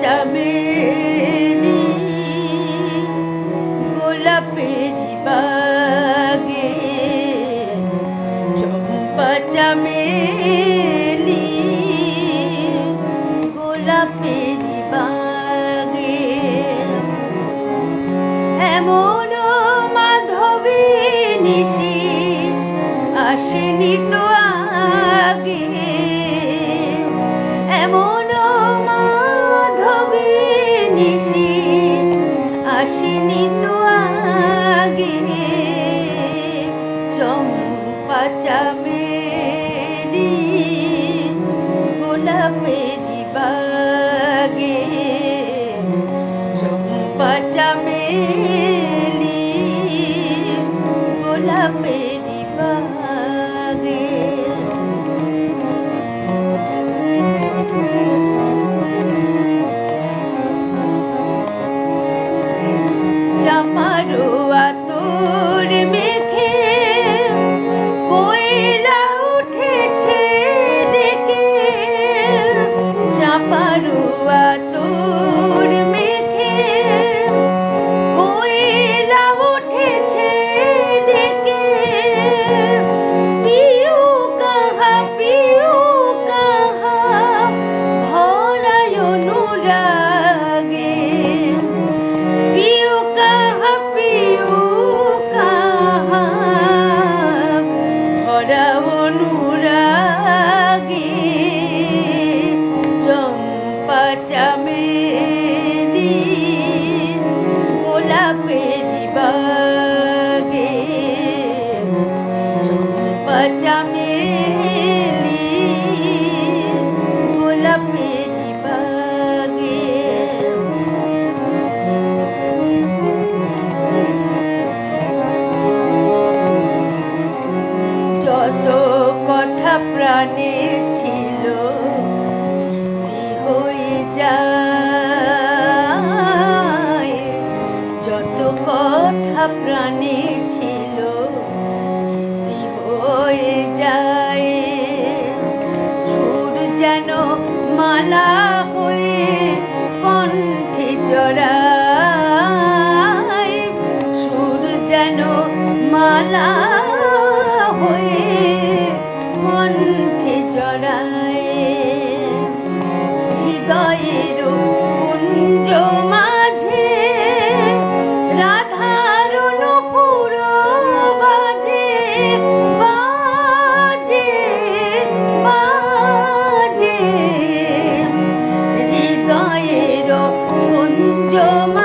চামেলি গোলাপেরি বাগে। চম্পা চামেলি গোলাপেরি বাগে। এমন মাধবী নিশি আসেনি তো আগে। এমন মাধবী নিশি আসেনি তো আগে। চম্পা চামেরি গোলাপেরি do. চামেলি গোলাপেরি বাগে চম্পা চামেলি গোলাপেরি বাগে যত কথা প্রাণে হই যায়। যত ছিল যায়। যেন মালা হয়ে কণ্ঠে যেন মালা হয়ে জড়ায়। yo